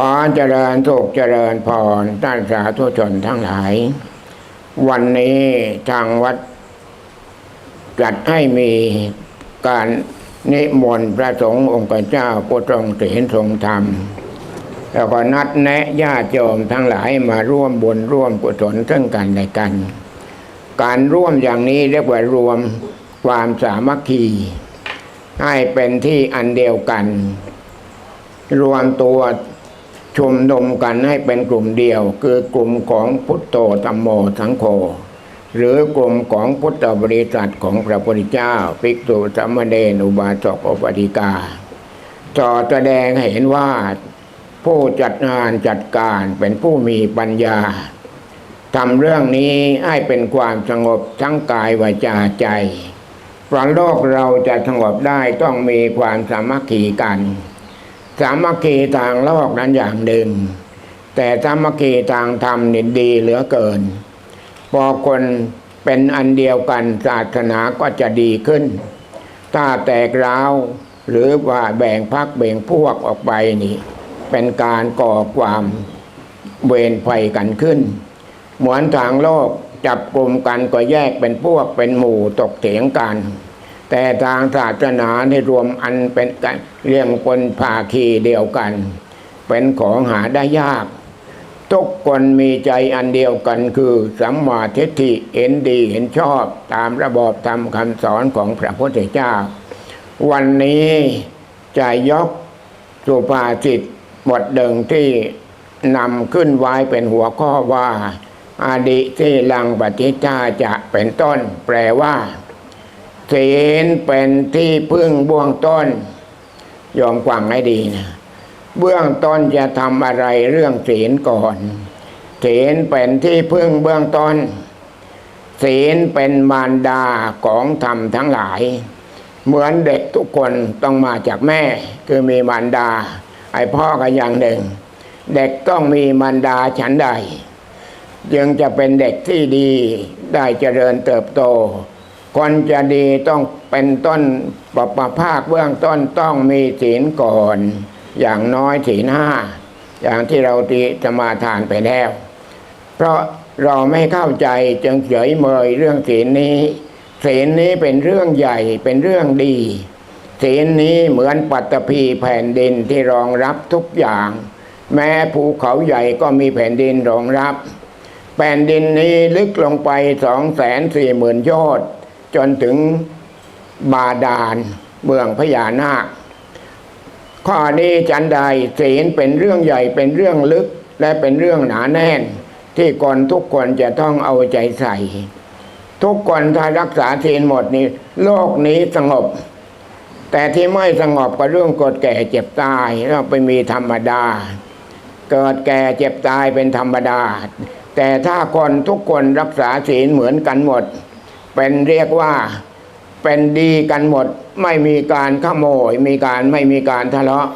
ขอเจริญสุขเจริญพรท่านสาธุชนทั้งหลาย วันนี้ทางวัด จัดให้มีการนิมนต์พระสงฆ์องค์เจ้าผู้ทรงศีลทรงธรรม แล้วก็นัดแนะญาติโยมทั้งหลายมาร่วมบุญร่วมกุศลซึ่งกันและกัน การร่วมอย่างนี้เรียกว่ารวมความสามัคคี ให้เป็นที่อันเดียวกัน รวมตัว ชุมนุมกันให้เป็นกลุ่มเดียว คือกลุ่มของพุทโธธรรมโมสังโฆหรือกลุ่มของพุทธบริษัทของพระพุทธเจ้าภิกษุสามเณรอุบาสกอุปาติกาจอแสดงเห็นว่าผู้จัดงานจัดการเป็นผู้มีปัญญาทำเรื่องนี้ให้เป็นความสงบทั้งกายวาจาใจเพราะโลกเราจะสงบได้ต้องมีความสามัคคีกัน สามัคคีทางโลกนั้นอย่างหนึ่ง แต่สามัคคีทางธรรมนี่ดีเหลือเกิน พอคนเป็นอันเดียวกันศาสนาก็จะดีขึ้น ถ้าแตกร้าวหรือว่าแบ่งพักแบ่งพวกออกไปนี่ เป็นการก่อความเวรไฟกันขึ้น เหมือนทางโลกจับกลุ่มกันก็แยกเป็นพวกเป็นหมู่ตกเถียงกัน แต่ทางศาสนาในรวมอันเป็นกันเรียงคนภาคีเดียวกัน เป็นของหาได้ยาก ทุกคนมีใจอันเดียวกันคือสัมมาทิฏฐิเห็นดีเห็นชอบตามระบอบธรรมคำสอนของพระพุทธเจ้า วันนี้จะยกสุภาษิตบทหนึ่งที่นำขึ้นไว้เป็นหัวข้อว่าอาดิที่ลังปฏิจาจะเป็นต้น แปลว่า ศีลเป็นที่พึ่งเบื้องต้นยอมฟังให้ดีนะเบื้องต้นจะทำอะไรเรื่องศีลก่อนศีลเป็นที่พึ่งเบื้องต้น ศีลเป็นมารดาของธรรมทั้งหลาย เหมือนเด็กทุกคนต้องมาจากแม่ คือมีมารดา ไอพ่อก็อย่างหนึ่ง เด็กต้องมีมารดาฉันใด จึงจะเป็นเด็กที่ดีได้เจริญเติบโต คนจะดีต้องเป็นต้นปปภาคเบื้องต้นต้องมีศีลก่อน อย่างน้อยศีลห้าอย่างที่เราตีจะมาทานไปแล้ว เพราะเราไม่เข้าใจจึงเฉยเมยเรื่องศีลนี้ศีลนี้เป็นเรื่องใหญ่เป็นเรื่องดีศีลนี้เหมือนปัตตภีแผ่นดินที่รองรับทุกอย่าง แม้ภูเขาใหญ่ก็มีแผ่นดินรองรับ แผ่นดินนี้ลึกลงไปสองแสนสี่หมื่นยอด จนถึงบาดาลเมืองพญานาค ข้อนี้จันใดศีลเป็นเรื่องใหญ่เป็นเรื่องลึกและเป็นเรื่องหนาแน่น ที่คนทุกคนจะต้องเอาใจใส่ ทุกคนถ้ารักษาศีลหมดนี้ โลกนี้สงบ แต่ที่ไม่สงบก็เรื่องกดแก่เจ็บตายเราไปมีธรรมดา เกิดแก่เจ็บตายเป็นธรรมดา แต่ถ้าคนทุกคนรักษาศีลเหมือนกันหมด เป็นเรียกว่าเป็นดีกันหมด ไม่มีการขโมย มีการไม่มีการทะเลาะ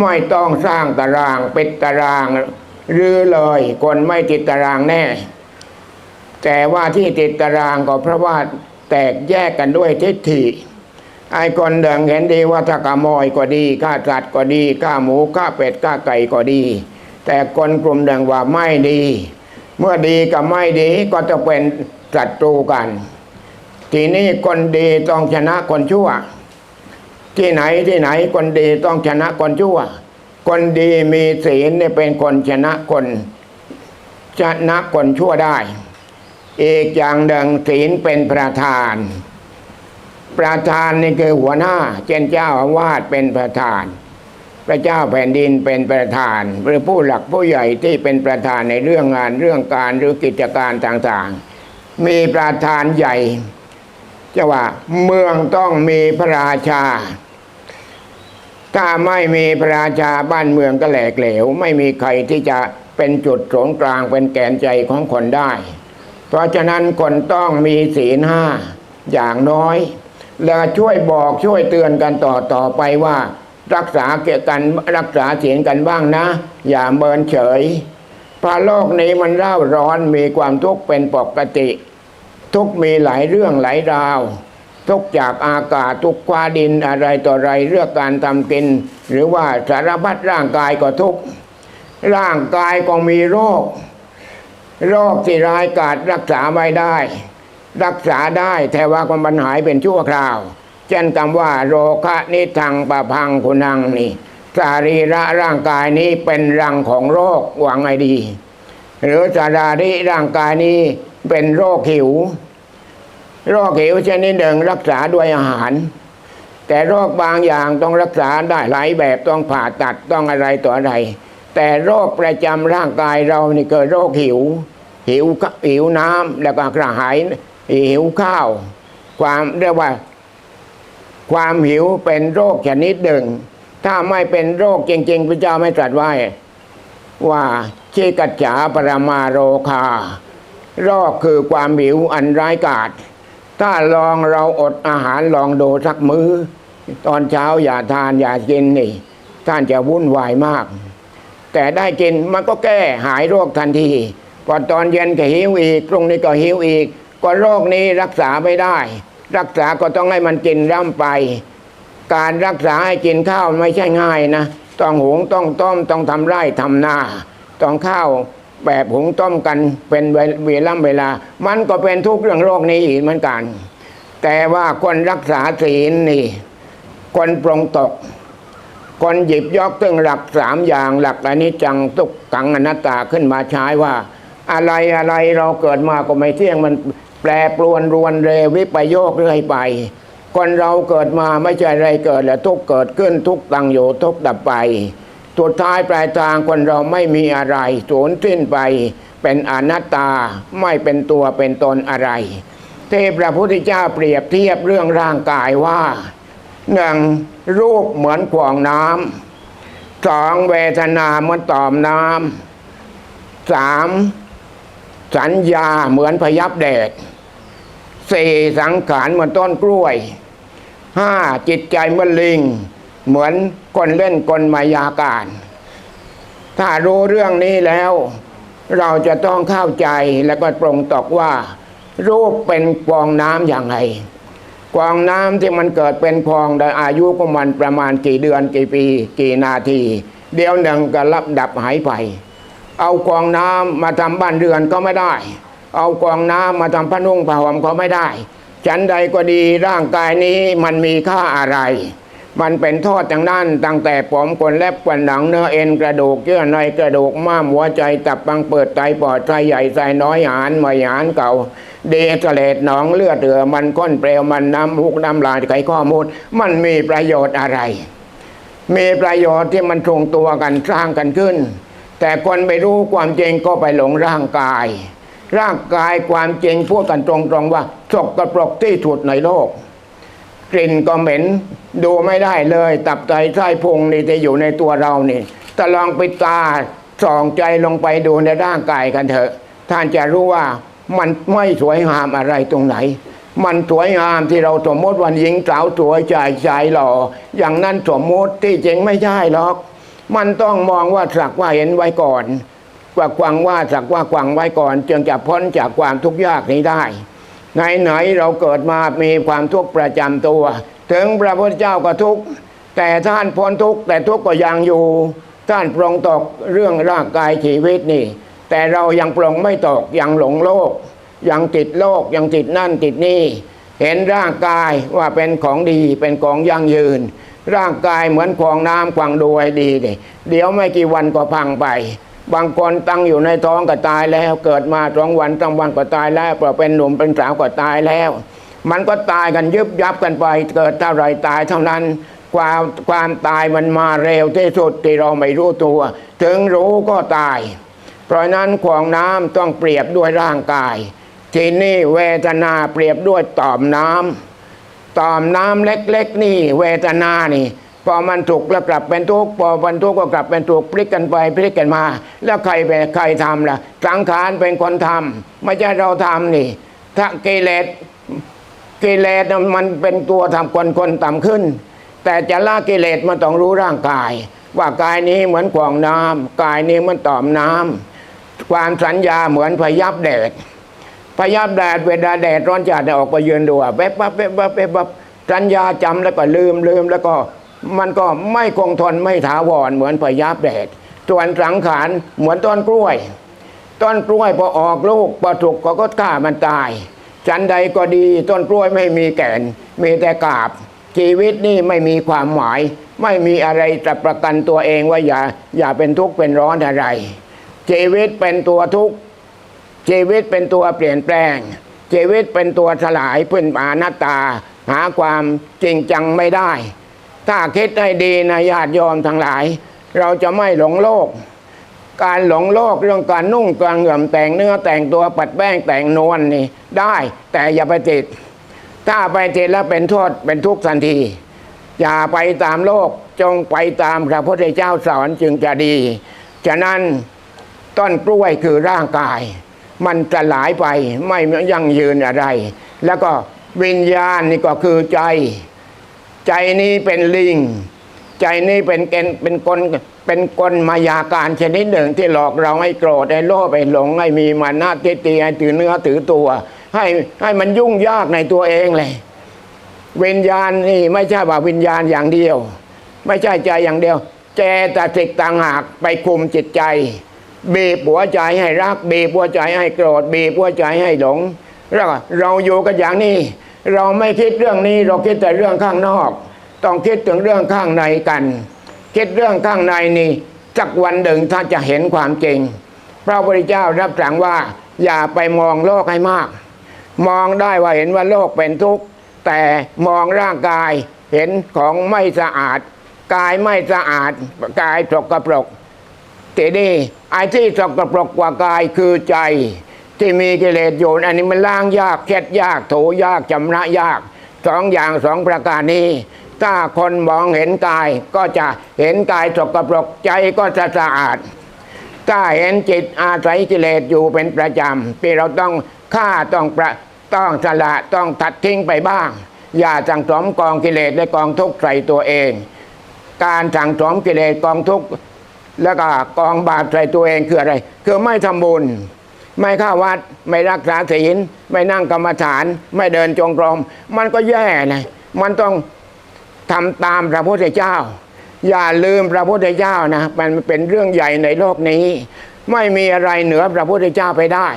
ไม่ต้องสร้างตารางปิดตารางหรือเลยคนไม่ติดตารางแน่ แต่ว่าที่ติดตารางก็เพราะว่าแตกแยกกันด้วยทิฏฐิไอ้คนเดิงเห็นดีว่าถ้าขโมยก็ดีฆ่าสัตว์ก็ดีฆ่าหมูฆ่าเป็ดฆ่าไก่ก็ดี แต่คนกลุ่มเดิงว่าไม่ดี เมื่อดีกับไม่ดีก็จะเป็นศัตรูกัน ทีนี้คนดีต้องชนะคนชั่ว ที่ไหนที่ไหนคนดีต้องชนะคนชั่ว คนดีมีศีลเนี่ยเป็นคนชนะคนชนะคนชั่วได้ อีกอย่างหนึ่งศีลเป็นประธาน ประธานนี่คือหัวหน้า เช่นเจ้าอาวาสเป็นประธาน พระเจ้าแผ่นดินเป็นประธาน หรือผู้หลักผู้ใหญ่ที่เป็นประธานในเรื่องงานเรื่องการหรือกิจการต่างๆ มีประธานใหญ่ จะว่า เมืองต้องมีพระราชา ถ้าไม่มีพระราชาบ้านเมืองก็แหลกเหลว ไม่มีใครที่จะเป็นจุดสงกลางเป็นแกนใจของคนได้ เพราะฉะนั้นคนต้องมีศีลห้าอย่างน้อย แล้วช่วยบอกช่วยเตือนกันต่อต่อไปว่า รักษาเกี่ยกันรักษาศีลกันบ้างนะ อย่าเมินเฉยพราะโลกนี้มันเร่าร้อนมีความทุกข์เป็นปกติ ทุกมีหลายเรื่องหลายราว ทุกจากอากาศทุกควาดินอะไรต่ออะไรเรื่องการทำกิน หรือว่าสารพัดร่างกายก็ทุกร่างกายก็มีโรค โรคที่ร้ายกาจรักษาไม่ได้ รักษาได้แต่ว่าก็มันหายเป็นชั่วคราว เช่นคำว่า โรคะนิทังปะพังคุณังนี่สารีระร่างกายนี้เป็นรังของโรคหวังไงดี หรือสาราริร่างกายนี้ เป็นโรคหิว โรคหิวชนิดหนึ่งรักษาด้วยอาหาร แต่โรคบางอย่างต้องรักษาได้หลายแบบต้องผ่าตัดต้องอะไรต่ออะไร แต่โรคประจำร่างกายเรานี่เกิดโรคหิว หิวข้าหิวน้ำแล้วก็กระหายหิวข้าว ความเรียกว่า ความหิวเป็นโรคชนิดหนึ่ง ถ้าไม่เป็นโรคจริง ๆ พระเจ้าไม่ตรัสไว้ว่าชีกัจฉาปรมาโรคา โรคคือความหิวอันร้ายกาจถ้าลองเราอดอาหารลองดูสักมือ้อ ตอนเช้าอย่าทานอย่ากินนี่ ท่านจะวุ่นวายมาก แต่ได้กินมันก็แก้หายโรคทันที พอตอนเย็นก็หิวอีกตรงนี้ก็หิวอีก ก็โรคนี้รักษาไม่ได้ รักษาก็ต้องให้มันกินร่ำไป การรักษาให้กินข้าวไม่ใช่ง่ายนะ ต้องหุงต้องต้มต้องทำไร่ทำนาต้องข้าว แบบหุงต้มกันเป็นเวลาเวลา มันก็เป็นทุกข์เรื่องโรคนี้อีกเหมือนกัน แต่ว่าคนรักษาศีลนี่ คนปรงตก คนหยิบยกตึงหลักสามอย่างหลักอนิจจังทุกขังอนัตตาขึ้นมาใช้ว่า อะไรอะไรเราเกิดมาก็ไม่เที่ยงมันแปรปรวนรวนเรวิปโยคเรื่อยไปคนเราเกิดมาไม่ใช่อะไรเกิดแล้วทุกเกิดขึ้นทุกตั้งอยู่ทุกดับไป สุดท้ายปลายทางคนเราไม่มีอะไรสูญสิ้นไปเป็นอนัตตาไม่เป็นตัวเป็นตนอะไรที่พระพุทธเจ้าเปรียบเทียบเรื่องร่างกายว่าหนึ่งรูปเหมือนขวางน้ำสองเวทนาเหมือนตอมน้ำสามสัญญาเหมือนพยับแดดสี่สังขารเหมือนต้นกล้วยห้าจิตใจเหมือนลิง เหมือนคนเล่นกลมายาการ ถ้ารู้เรื่องนี้แล้ว เราจะต้องเข้าใจแล้วก็ปรงตอกว่า รูปเป็นฟองน้ำอย่างไรกวางน้ำที่มันเกิดเป็นพองได้อายุของมันประมาณกี่เดือนกี่ปี กี่นาที เดียวหนึ่งก็รับดับหายไป เอากวางน้ำมาทำบ้านเรือนก็ไม่ได้ เอากวางน้ำมาทำผ้านุ่งผ้าห่มก็ไม่ได้ ฉันใดก็ดีร่างกายนี้มันมีค่าอะไร มันเป็นโทษอย่างนั้นตั้งแต่ผมขนเล็บขนหนังเนื้อเอ็นกระดูกเยื่อในกระดูกม้ามหัวใจตับปังเปิดไตปอดไตใหญ่ไตน้อยหานม่หานเก่า เดสเลดหนองเลือดเดือมันก้นเปลวมันน้ำมูกน้ำลายไขข้อมูล มันมีประโยชน์อะไร มีประโยชน์ที่มันทรงตัวกันสร้างกันขึ้น แต่คนไม่รู้ความจริงก็ไปหลงร่างกาย ร่างกายความจริงพูดกันตรงๆว่าสกกระปรกที่สุดในโลก กลิ่นก็เหม็นดูไม่ได้เลย ตับไตไส้พุงนี่จะอยู่ในตัวเรานี่แต่ลองไปตาส่องใจลงไปดูในร่างกายกันเถอะ ท่านจะรู้ว่ามันไม่สวยงามอะไรตรงไหน มันสวยงามที่เราสมมติวันหญิงสาวสวยชายชายหล่อ อย่างนั้นสมมติที่จริงไม่ใช่หรอก มันต้องมองว่าสักว่าเห็นไว้ก่อน ว่ากวางว่าสักว่ากวางไว้ก่อน จึงจะพ้นจากความทุกข์ยากนี้ได้ ไหนๆเราเกิดมามีความทุกข์ประจำตัว ถึงพระพุทธเจ้าก็ทุกข์แต่ท่านพ้นทุกข์แต่ทุกข์ก็ยังอยู่ ท่านปรงตกเรื่องร่างกายชีวิตนี่ แต่เรายังปรงไม่ตกยังหลงโลก ยังติดโลกยังติดนั่นติดนี่ เห็นร่างกายว่าเป็นของดีเป็นของยั่งยืน ร่างกายเหมือนควางน้ำควางดูให้ดีเดี๋ยวไม่กี่วันก็พังไป บางคนตั้งอยู่ในท้องก็ตายแล้ว เกิดมาสองวันสามวันก็ตายแล้วพอเป็นหนุ่มเป็นสาวก็ตายแล้ว มันก็ตายกันยึบยับกันไป เกิดเท่าไรตายเท่านั้นความความตายมันมาเร็วที่สุดที่เราไม่รู้ตัว ถึงรู้ก็ตาย เพราะนั้นขวางน้ำต้องเปรียบด้วยร่างกาย ที่นี่เวทนาเปรียบด้วยต่อมน้ำต่อมน้ำเล็กๆนี่ เวทนานี่ พอมันถูกแล้วกลับเป็นทุกข์พอมันทุกข์ก็กลับเป็นทุกพลิกกันไปพลิกกันมา แล้วใครเป็นใครทำล่ะสังขารเป็นคนทำไม่ใช่เราทำนี่ ถ้ากิเลสกิเลสมันเป็นตัวทำคนคนต่ำขึ้น แต่จะละกิเลสมันต้องรู้ร่างกาย ว่ากายนี้เหมือนขวางน้ำกายนี้มันต่อมน้ำความสัญญาเหมือนพยับแดดพยับแดดเวลาแดดร้อนจัดเนี่ยออกไปยืนดูอะแป๊บปั๊บแป๊บปั๊บแป๊บปั๊บสัญญาจำแล้วก็ลืมลืมแล้วก็ มันก็ไม่คงทนไม่ถาวรเหมือนพยับแดดส่วนสังขารเหมือนต้นกล้วย ต้นกล้วยพอออกลูกพอถูกก็ก็ฆ่ามันตายฉันใดก็ดีต้นกล้วยไม่มีแก่น มีแต่กาบ ชีวิตนี่ไม่มีความหมาย ไม่มีอะไรจะประกันตัวเองว่าอย่าอย่าเป็นทุกข์เป็นร้อนอะไร ชีวิตเป็นตัวทุกข์ชีวิตเป็นตัวเปลี่ยนแปลง ชีวิตเป็นตัวสลายพื้นปาหน้าตา หาความจริงจังไม่ได้ ถ้าคิดให้ดีนะญาติโยมทั้งหลาย เราจะไม่หลงโลก การหลงโลกเรื่องการนุ่งกางเหงื่อมแต่งเนื้อแต่งตัวปัดแป้งแต่งนวลนี่ได้ แต่อย่าไปติด ถ้าไปติดแล้วเป็นโทษเป็นทุกข์ทันที อย่าไปตามโลกจงไปตามพระพุทธเจ้าสอนจึงจะดี ฉะนั้นต้นกล้วยคือร่างกาย มันจะหลายไปไม่ยั่งยืนอะไร แล้วก็วิญญาณนี่ก็คือใจ ใจนี้เป็นลิง ใจนี้เป็นเกณฑ์เป็นกลเป็นกลมายาการชนิดหนึ่งที่หลอกเราให้โกรธให้โลภให้หลงให้มีมานะทิฏฐิให้ถือเนื้อถือตัว ให้ให้มันยุ่งยากในตัวเองเลยวิญญาณนี่ไม่ใช่ว่าวิญญาณอย่างเดียว ไม่ใช่ใจอย่างเดียวเจตสิกต่างหากไปคุมจิตใจ บีบหัวใจให้รัก บีบหัวใจให้โกรธบีบหัวใจให้หลง แล้วเราอยู่กันอย่างนี้ เราไม่คิดเรื่องนี้เราคิดแต่เรื่องข้างนอก ต้องคิดถึงเรื่องข้างในกัน คิดเรื่องข้างในนี่สักวันหนึ่งถ้านจะเห็นความจริง พระพุทธเจ้ารับสั่งว่า อย่าไปมองโลกให้มาก มองได้ว่าเห็นว่าโลกเป็นทุกข์แต่มองร่างกายเห็นของไม่สะอาด กายไม่สะอาดกายสกปรกทีนี้ไอ้ที่สกปรกกว่ากายคือใจ ที่มีกิเลสอยู่อันนี้มันล้างยากเช็ดยากถูยากชำระยากสองอย่างสองประการนี้ ถ้าคนมองเห็นกายก็จะเห็นกายสกปรกใจก็จะสะอาด ถ้าเห็นจิตอาศัยกิเลสอยู่เป็นประจำที่เราต้องฆ่าต้องประต้องสละต้องตัดทิ้งไปบ้าง อย่าสั่งสมกองกิเลสและกองทุกข์ใส่ตัวเอง การสั่งสมกิเลสกองทุกข์แล้วก็กองบาปใส่ตัวเองคืออะไร คือไม่ทำบุญ ไม่เข้าวัด ไม่รักษาศีล ไม่นั่งกรรมฐาน ไม่เดินจงกรมมันก็แย่นะมันต้องทำตามพระพุทธเจ้า อย่าลืมพระพุทธเจ้านะมันเป็นเรื่องใหญ่ในโลกนี้ ไม่มีอะไรเหนือพระพุทธเจ้าไปได้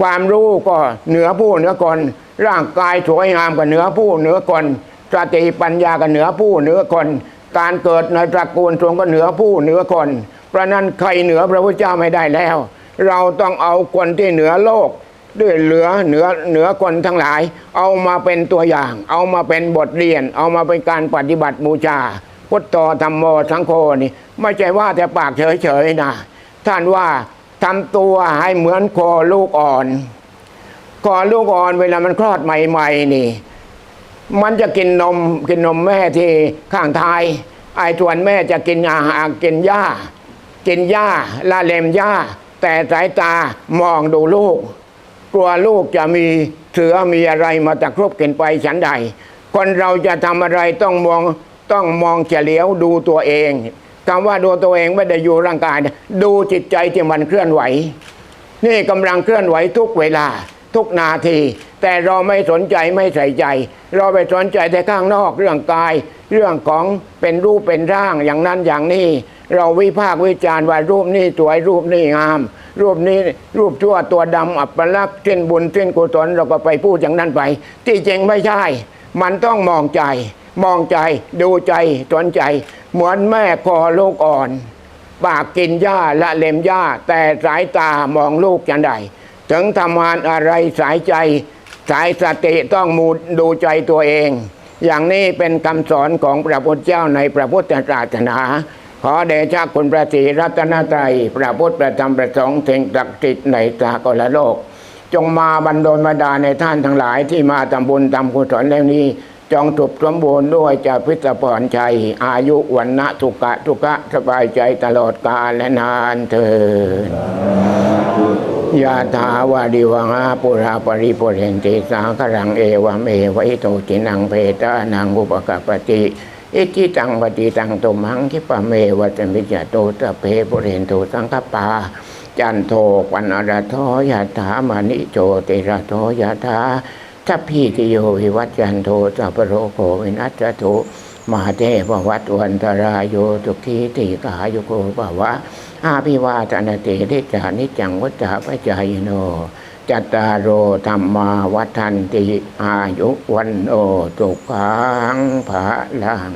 ความรู้ก็เหนือผู้เหนือคนร่างกายสวยงามก็เหนือผู้เหนือคนสติปัญญาก็เหนือผู้เหนือคนการเกิดในตระกูลทรงก็เหนือผู้เหนือคนเพราะนั้นใครเหนือพระพุทธเจ้าไม่ได้แล้ว เราต้องเอาคนที่เหนือโลกด้วยเหลือเหนือเหนือคนทั้งหลาย เอามาเป็นตัวอย่าง เอามาเป็นบทเรียน เอามาเป็นการปฏิบัติบูชา พุทธธรรมโมสังโฆนี่ ไม่ใช่ว่าแต่ปากเฉยๆนะท่านว่าทำตัวให้เหมือนโคลูกอ่อนคอลูกอ่อนเวลามันคลอดใหม่ๆนี่ มันจะกินนมกินนมแม่ที่ข้างท้ายไอ้ส่วนแม่จะกินอาหารกินหญ้า กินหญ้าละเลมหญ้า แต่สายตามองดูลูก กลัวลูกจะมีเสือมีอะไรมาตะครุบกินไปฉันใด คนเราจะทำอะไรต้องมองต้องมองเฉลียวดูตัวเองคำว่าดูตัวเองไม่ได้อยู่ร่างกาย ดูจิตใจที่มันเคลื่อนไหว นี่กำลังเคลื่อนไหวทุกเวลา ทุกนาที แต่เราไม่สนใจไม่ใส่ใจ เราไปสนใจแต่ข้างนอกเรื่องกาย เรื่องของเป็นรูปเป็นร่างอย่างนั้นอย่างนี้ เราวิพากษ์วิจารณ์ว่ารูปนี้สวยรูปนี้งาม รูปนี้รูปชั่วตัวดำอัปลักษณ์เส้นบุญเส้นกุศลเราก็ไปพูดอย่างนั้นไป ที่จริงไม่ใช่ มันต้องมองใจ มองใจดูใจสนใจ เหมือนแม่คอลูกอ่อนปากกินหญ้าละเล็มหญ้า แต่สายตามองลูกจันใด ถึงทำงานอะไรสายใจ สายสติต้องมูดูใจตัวเอง อย่างนี้เป็นคำสอนของพระพุทธเจ้าในพระพุทธศาสนา ขอเดชะคุณพระศรีรัตนตรัยพระพุทธประธรรมประสงค์สิ่งศักดิ์สิทธิ์ในสากลโลก จงมาบันดลมาดาในท่านทั้งหลายที่มาทำบุญทำกุศลแล้วนี้จงถูกสมบูรณ์ด้วยจะพิสพรชัย อายุวันนะทุกะทุกะสบายใจตลอดกาลและนานเถิด ยาถาวาดิวังอาปุราปริปุเรนติสาครังเอวเมวะอิโตจินังเพตานังอุปกปปติอิจิตังปฏิตังตุมังคิปะเมวะจมิจโตตะเพปุเรนโตสังคปาจันโทปันอรโทยะถามานิโจติระโทยะถาทัพพีติโยวิวัจจันโทสัพโรโควินัสตุมหาเทพวัตวันตรายโยตุคีติกายุโกภวะ อาภิวาทนาเตทิจานิจังวัจจาปจายโนจัตตารโอธรรมาวัฏันติอายุวันโอตุขังภาลัง